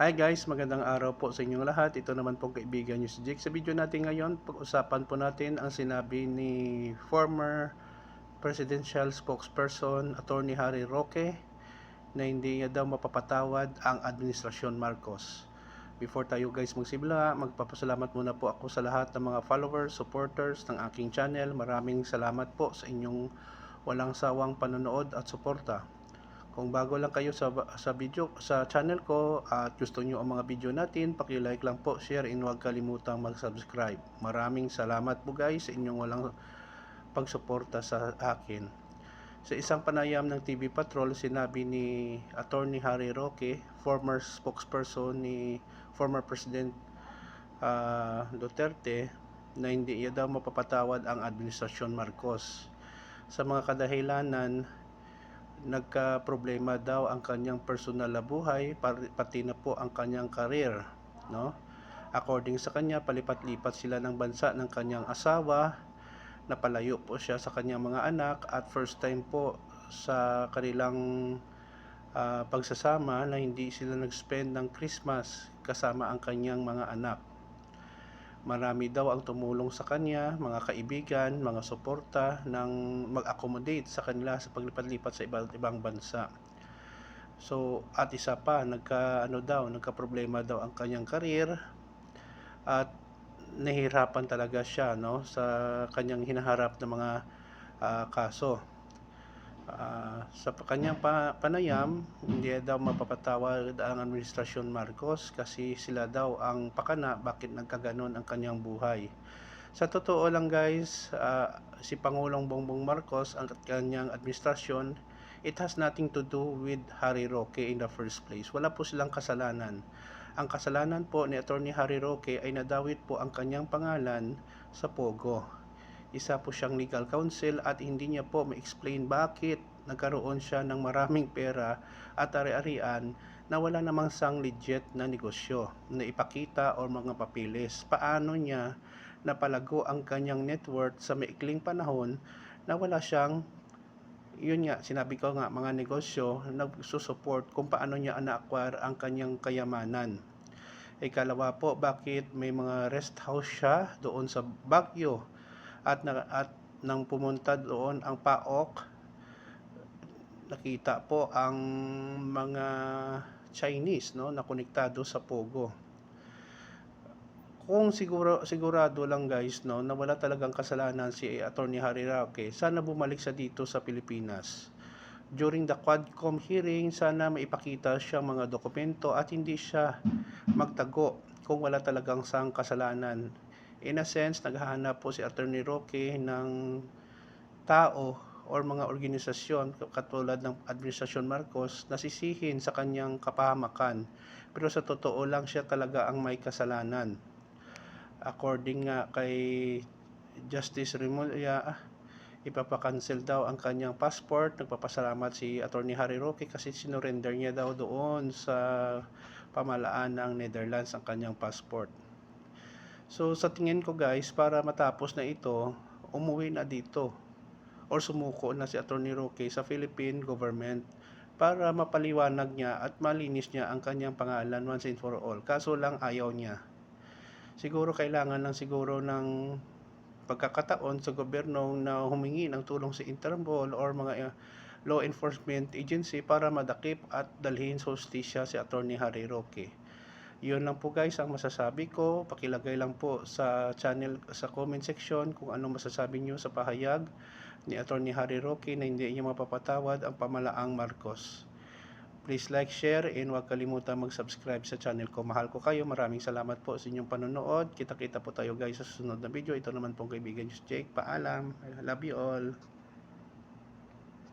Hi guys, magandang araw po sa inyong lahat. Ito naman po kaibigan nyo si Jake. Sa video natin ngayon, pag-usapan po natin ang sinabi ni former presidential spokesperson, Attorney Harry Roque, na hindi niya daw mapapatawad ang Administrasyon Marcos. Before tayo guys magsimula, magpapasalamat muna po ako sa lahat ng mga followers, supporters ng aking channel. Maraming salamat po sa inyong walang sawang panonood at suporta. Kung bago lang kayo sa sa video sa channel ko at gusto niyo ang mga video natin, paki-like lang po, share and huwag kalimutang mag-subscribe. Maraming salamat po guys sa inyong walang pagsuporta sa akin. Sa isang panayam ng TV Patrol, sinabi ni Attorney Harry Roque, former spokesperson ni former President ah, Duterte, na hindi niya daw mapapatawad ang Administrasyon Marcos. Sa mga kadahilanan, nagka-problema daw ang kanyang personal na buhay, pati na po ang kanyang career, no? According sa kanya, palipat-lipat sila ng bansa ng kanyang asawa, napalayo po siya sa kanyang mga anak at first time po sa kanilang ah, pagsasama na hindi sila nag-spend ng Christmas kasama ang kanyang mga anak. Marami daw ang tumulong sa kanya, mga kaibigan, mga suporta nang mag-accommodate sa kanila sa paglipat-lipat sa iba't ibang bansa. So, at isa pa, nagka ano daw, nagka-problema daw ang kanyang karir at nahihirapan talaga siya no sa kanyang hinaharap na mga ah, kaso. Ah, sa kanyang pa- panayam, hindi daw mapapatawad ang Administrasyon Marcos kasi sila daw ang pakana bakit nagkaganon ang kanyang buhay. Sa totoo lang guys, ah, si Pangulong Bongbong Marcos ang kanyang administrasyon, it has nothing to do with Harry Roque in the first place. Wala po silang kasalanan. Ang kasalanan po ni Attorney Harry Roque ay nadawit po ang kanyang pangalan sa Pogo isa po siyang legal counsel at hindi niya po ma-explain bakit nagkaroon siya ng maraming pera at ari-arian na wala namang sang legit na negosyo na ipakita o mga papilis. Paano niya napalago ang kanyang net worth sa maikling panahon na wala siyang yun nga, sinabi ko nga, mga negosyo nagsusupport kung paano niya na-acquire ang kanyang kayamanan. Ikalawa po, bakit may mga rest house siya doon sa Baguio at at nang pumunta doon ang PAOK nakita po ang mga Chinese no na konektado sa Pogo. Kung siguro sigurado lang guys no na wala talagang kasalanan si Attorney Harry Roque sana bumalik sa dito sa Pilipinas. During the Quadcom hearing sana maipakita siya mga dokumento at hindi siya magtago kung wala talagang sang kasalanan in a sense, naghahanap po si Attorney Roque ng tao or mga organisasyon katulad ng Administrasyon Marcos na sisihin sa kanyang kapahamakan. Pero sa totoo lang siya talaga ang may kasalanan. According nga kay Justice Remulla, ipapakancel daw ang kanyang passport. Nagpapasalamat si Attorney Harry Roque kasi sinurrender niya daw doon sa pamalaan ng Netherlands ang kanyang passport. So sa tingin ko guys, para matapos na ito, umuwi na dito or sumuko na si Attorney Roque sa Philippine government para mapaliwanag niya at malinis niya ang kanyang pangalan once and for all. Kaso lang ayaw niya. Siguro kailangan lang siguro ng pagkakataon sa gobyerno na humingi ng tulong sa Interpol or mga uh, law enforcement agency para madakip at dalhin sa hustisya si Attorney Harry Roque. Yun lang po guys ang masasabi ko. Pakilagay lang po sa channel sa comment section kung ano masasabi niyo sa pahayag ni Attorney Harry Roque na hindi niya mapapatawad ang pamalaang Marcos. Please like, share, and huwag kalimutan mag-subscribe sa channel ko. Mahal ko kayo. Maraming salamat po sa inyong panonood. Kita-kita po tayo guys sa susunod na video. Ito naman pong kaibigan Jake. Paalam. I love you all.